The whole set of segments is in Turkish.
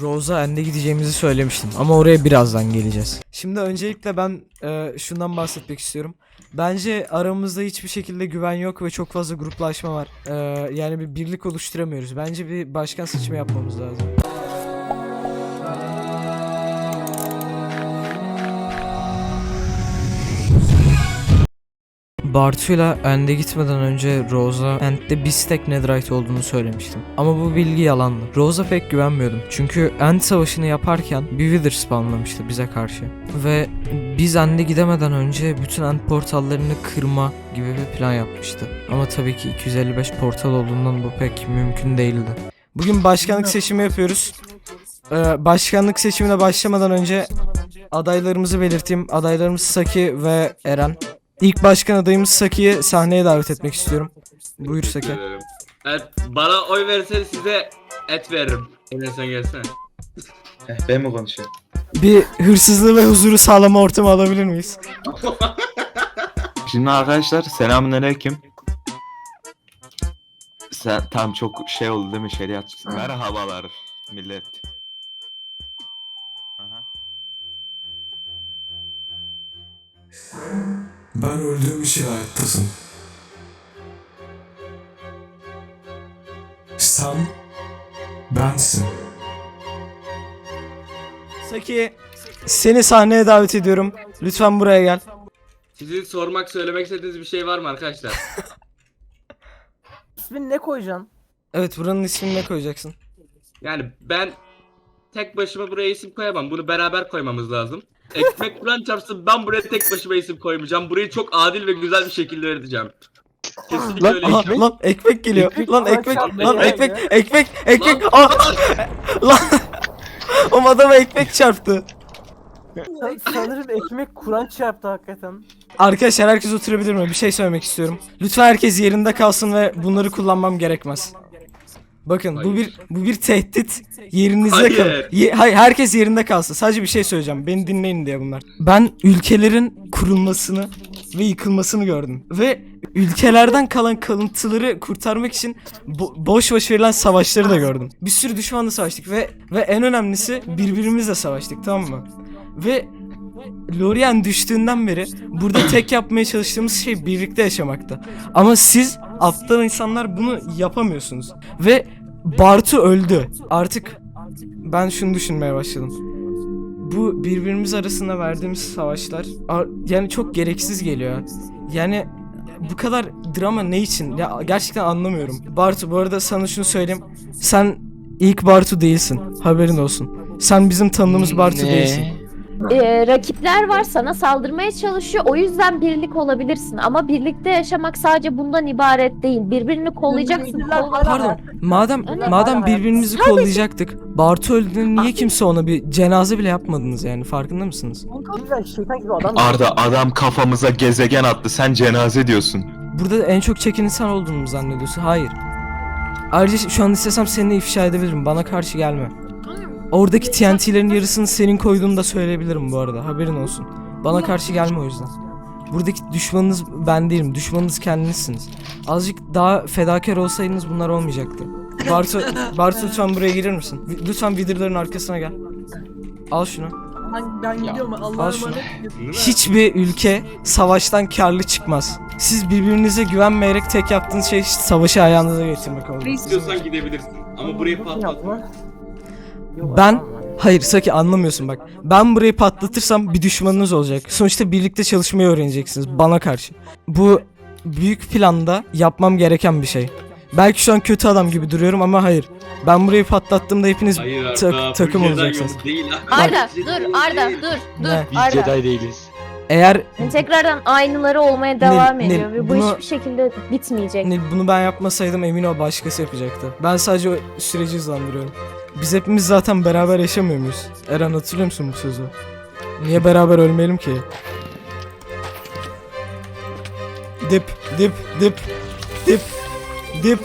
Rose'a End'e gideceğimizi söylemiştim ama oraya birazdan geleceğiz. Şimdi öncelikle ben e, şundan bahsetmek istiyorum. Bence aramızda hiçbir şekilde güven yok ve çok fazla gruplaşma var. E, yani bir birlik oluşturamıyoruz. Bence bir başkan seçimi yapmamız lazım. Bartu'yla End'e gitmeden önce Rose'a End'de bir stack netherite olduğunu söylemiştim. Ama bu bilgi yalandı. Rose'a pek güvenmiyordum. Çünkü End savaşını yaparken bir Wither spawnlamıştı bize karşı. Ve biz End'e gidemeden önce bütün End portallarını kırma gibi bir plan yapmıştı. Ama tabii ki 255 portal olduğundan bu pek mümkün değildi. Bugün başkanlık seçimi yapıyoruz. Ee, başkanlık seçimine başlamadan önce adaylarımızı belirteyim. Adaylarımız Saki ve Eren. İlk başkan adayımız Saki'yi sahneye davet etmek istiyorum. Buyur Saki. Evet, bana oy verseniz size et veririm. Enes sen gelsene. Heh, ben mi konuşuyorum? Bir hırsızlığı ve huzuru sağlama ortamı alabilir miyiz? Şimdi arkadaşlar selamünaleyküm. Sen tam çok şey oldu değil mi şeriat? Merhabalar millet. Ben öldüğüm için hayattasın. Sen bensin. Saki seni sahneye davet ediyorum. Lütfen buraya gel. Sizin sormak, söylemek istediğiniz bir şey var mı arkadaşlar? İsmini ne koyacaksın? Evet buranın ismini ne koyacaksın? Yani ben tek başıma buraya isim koyamam. Bunu beraber koymamız lazım. Ekmek Kur'an çarpsın ben buraya tek başıma isim koymayacağım. Burayı çok adil ve güzel bir şekilde öğreteceğim. Kesinlikle Lan, öyle aha, ekmek. lan ekmek geliyor. Ekmek lan ekmek, çarptı lan ya. ekmek, ekmek, ekmek. Lan, Aa, lan. o adama ekmek çarptı. Sanırım ekmek Kur'an çarptı hakikaten. Arkadaşlar herkes oturabilir mi? Bir şey söylemek istiyorum. Lütfen herkes yerinde kalsın ve bunları kullanmam gerekmez. Bakın bu Hayır. bir bu bir tehdit. Yerinizde Hayır. kalın. Ye- hayır herkes yerinde kalsın. Sadece bir şey söyleyeceğim. Beni dinleyin diye bunlar. Ben ülkelerin kurulmasını ve yıkılmasını gördüm. Ve ülkelerden kalan kalıntıları kurtarmak için bo- boş boş verilen savaşları da gördüm. Bir sürü düşmanla savaştık ve ve en önemlisi birbirimizle savaştık tamam mı? Ve Lorien düştüğünden beri burada tek yapmaya çalıştığımız şey birlikte yaşamakta. Ama siz aptal insanlar bunu yapamıyorsunuz. Ve Bartu öldü. Artık ben şunu düşünmeye başladım. Bu birbirimiz arasında verdiğimiz savaşlar ar- yani çok gereksiz geliyor. Yani bu kadar drama ne için? Ya gerçekten anlamıyorum. Bartu bu arada sana şunu söyleyeyim. Sen ilk Bartu değilsin. Haberin olsun. Sen bizim tanıdığımız Bartu değilsin. Ee, rakipler var sana saldırmaya çalışıyor. O yüzden birlik olabilirsin. Ama birlikte yaşamak sadece bundan ibaret değil. Birbirini kollayacaksın. Pardon. Madem Öyle. madem birbirimizi kollayacaktık. Bartu öldüğünde niye kimse ona bir cenaze bile yapmadınız yani? Farkında mısınız? Güzel şeytan gibi adam. Arda adam kafamıza gezegen attı sen cenaze diyorsun. Burada en çok çeken insan olduğunu mu zannediyorsun? Hayır. Ayrıca şu an istesem seni de ifşa edebilirim. Bana karşı gelme. Oradaki TNT'lerin yarısını senin koyduğunu da söyleyebilirim bu arada. Haberin olsun. Bana karşı gelme o yüzden. Buradaki düşmanınız ben değilim. Düşmanınız kendinizsiniz. Azıcık daha fedakar olsaydınız bunlar olmayacaktı. Bartu, Bartu lütfen buraya gelir misin? Lütfen Wither'ların arkasına gel. Al şunu. Ben, ben gidiyorum Al Allah'a şunu. emanet. Hiçbir ülke savaştan karlı çıkmaz. Siz birbirinize güvenmeyerek tek yaptığınız şey savaşı ayağınıza getirmek oldu. İstiyorsan gidebilirsin. Ama burayı patlatma. Ben hayır Saki anlamıyorsun bak. Ben burayı patlatırsam bir düşmanınız olacak. Sonuçta birlikte çalışmayı öğreneceksiniz bana karşı. Bu büyük planda yapmam gereken bir şey. Belki şu an kötü adam gibi duruyorum ama hayır. Ben burayı patlattığımda hepiniz Hayır tak- bu takım Jedi olacaksınız. Değil, Arda Jedi dur Arda dur dur Ne? Arda. değiliz. Eğer Tekrardan aynıları olmaya devam Nil, ediyor ve bu bunu- hiçbir şekilde bitmeyecek. Hani bunu ben yapmasaydım emin ol başkası yapacaktı. Ben sadece o süreci hızlandırıyorum. Biz hepimiz zaten beraber yaşamıyor muyuz? Eren hatırlıyor musun bu sözü? Niye beraber ölmeyelim ki? Dip, dip, dip, dip, dip.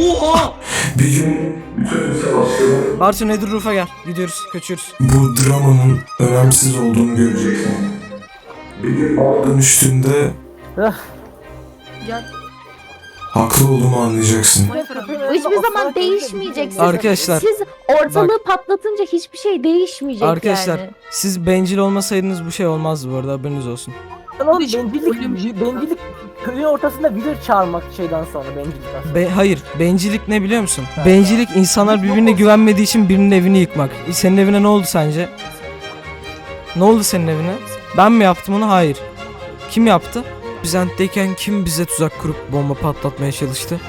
Oha! Bir gün bütün savaşların Bartu Nedir Rufa gel. Gidiyoruz, kaçıyoruz. bu dramanın önemsiz olduğunu göreceksin. Bir gün bana dönüştüğünde Gel. Haklı olduğumu anlayacaksın. Hiçbir zaman değişmeyecek. Siz, Arkadaşlar, siz ortalığı patlatınca hiçbir şey değişmeyecek Arkadaşlar yani. siz bencil olmasaydınız bu şey olmazdı bu arada haberiniz olsun. Oğlum Hiç bencillik, bencillik köyün ortasında bilir çağırmak şeyden sonra bencillik aslında. Be- hayır, bencillik ne biliyor musun? Bencillik insanlar birbirine güvenmediği için birinin evini yıkmak. Senin evine ne oldu sence? Ne oldu senin evine? Ben mi yaptım onu? Hayır. Kim yaptı? Bizant'teyken kim bize tuzak kurup bomba patlatmaya çalıştı?